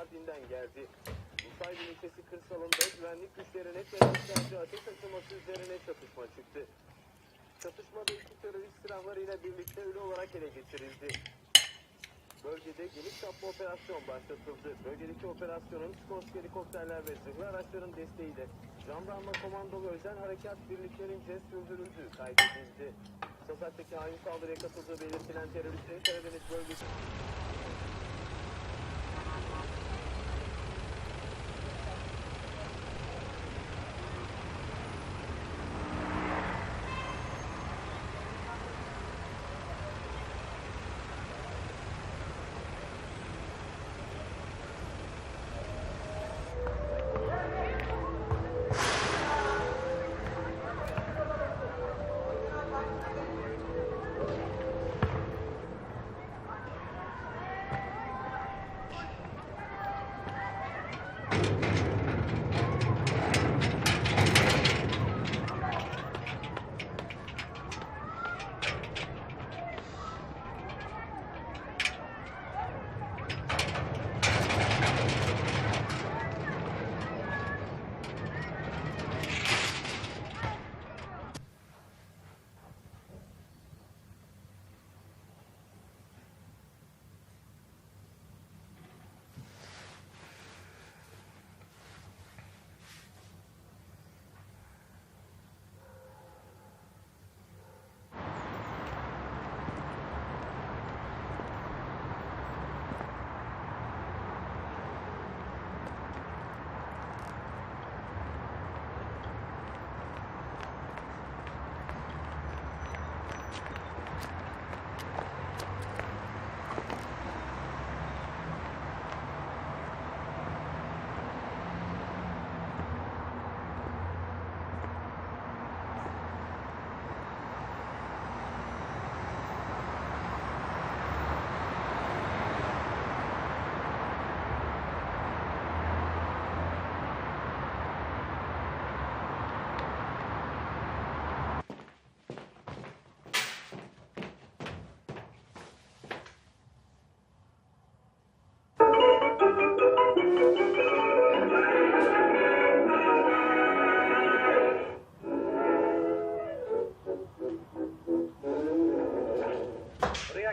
Mardin'den geldi. Nusaybin ilçesi kırsalında güvenlik güçlerine teröristlerce ateş açılması üzerine çatışma çıktı. Çatışmada iki terörist silahlarıyla birlikte ölü olarak ele geçirildi. Bölgede geniş çaplı operasyon başlatıldı. Bölgedeki operasyonun Skorsky helikopterler ve zırhlı araçların desteğiyle jandarma komandolu özel harekat birliklerince sürdürüldüğü kaydedildi. Sasak'taki hain saldırıya katıldığı belirtilen teröristlerin Karadeniz bölgesi...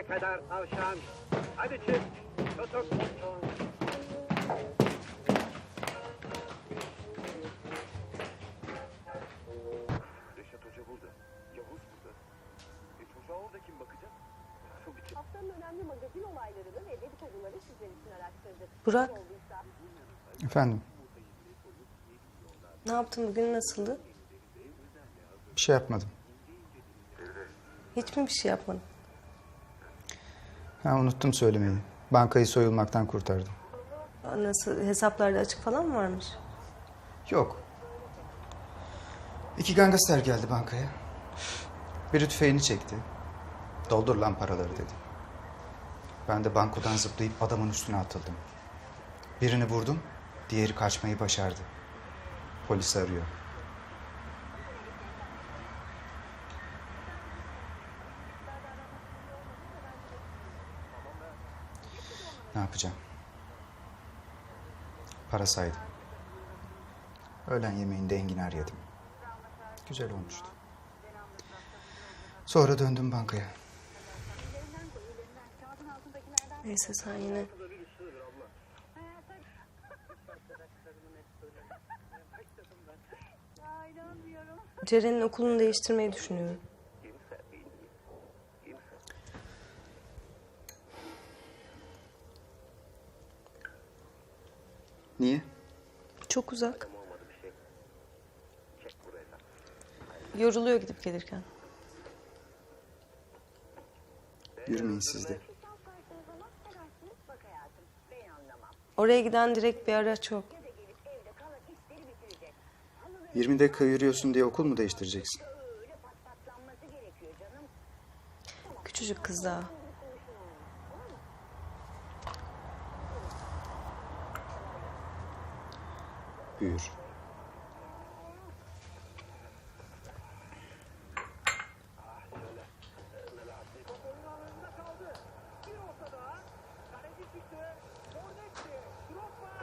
kadar tavşan. Hadi çık. Tutuk. Reşat Hoca burada. Yavuz burada. E çocuğa orada kim bakacak? Nasıl bir Haftanın önemli magazin olaylarını ve dedikoduları sizler için araştırdık. Burak. Efendim, Ne yaptın bugün nasıldı? bir şey yapmadım. Hiç mi bir şey yapmadın? Ha, unuttum söylemeyi. Bankayı soyulmaktan kurtardım. Nasıl hesaplarda açık falan mı varmış? Yok. İki gangster geldi bankaya. Biri tüfeğini çekti. Doldur lan paraları dedi. Ben de bankodan zıplayıp adamın üstüne atıldım. Birini vurdum, diğeri kaçmayı başardı. Polis arıyor. Ne yapacağım? Para saydım. Öğlen yemeğinde enginar yedim. Güzel olmuştu. Sonra döndüm bankaya. Neyse sen yine. Ceren'in okulunu değiştirmeyi düşünüyorum. Niye? Çok uzak. Yoruluyor gidip gelirken. Yürümeyin siz de. Oraya giden direkt bir araç yok. Ya da gelip evde kalan işleri bitirecek. 20 dakika yürüyorsun diye okul mu değiştireceksin? Küçücük kız daha. Büyür. Bir orta daha. Kaleci çıktı. Forvetti. Drogba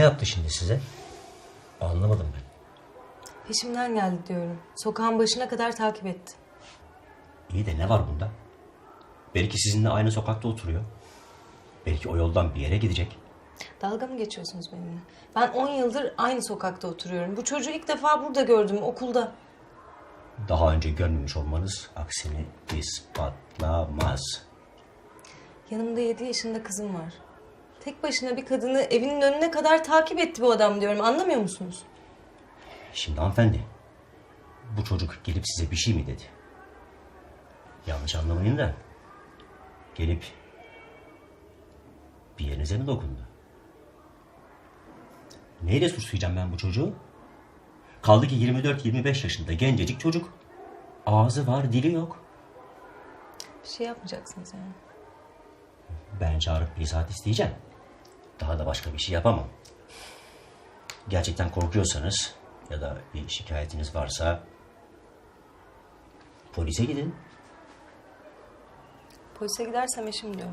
yaptı şimdi size? Anlamadım ben. Peşimden geldi diyorum. Sokağın başına kadar takip etti. İyi de ne var bunda? Belki sizinle aynı sokakta oturuyor. Belki o yoldan bir yere gidecek. Dalga mı geçiyorsunuz benimle? Ben 10 yıldır aynı sokakta oturuyorum. Bu çocuğu ilk defa burada gördüm, okulda. Daha önce görmemiş olmanız aksini ispatlamaz. Yanımda 7 yaşında kızım var. Tek başına bir kadını evinin önüne kadar takip etti bu adam diyorum. Anlamıyor musunuz? Şimdi hanımefendi, bu çocuk gelip size bir şey mi dedi? Yanlış anlamayın da, gelip bir yerinize mi dokundu? Neyle suçlayacağım ben bu çocuğu? Kaldı ki 24-25 yaşında gencecik çocuk. Ağzı var, dili yok. Bir şey yapmayacaksınız yani. Ben çağırıp bir saat isteyeceğim. Daha da başka bir şey yapamam. Gerçekten korkuyorsanız ya da bir şikayetiniz varsa polise gidin. Polise gidersem eşim diyor.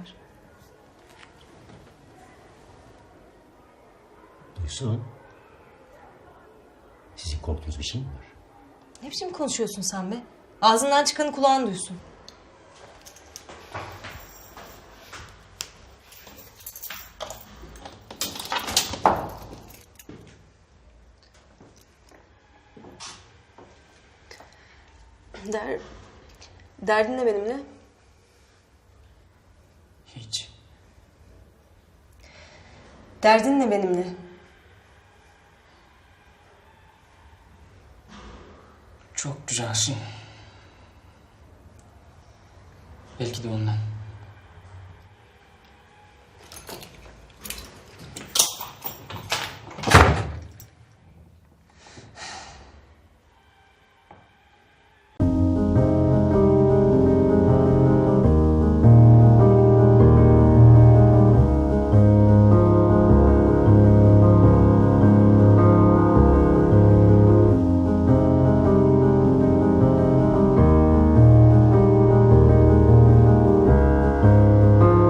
Duysun. Sizin korktuğunuz bir şey mi var? Ne biçim konuşuyorsun sen be? Ağzından çıkanı kulağın duysun. Der... Derdin ne benimle? Hiç. Derdin ne benimle? Çok güzelsin. Belki de ondan.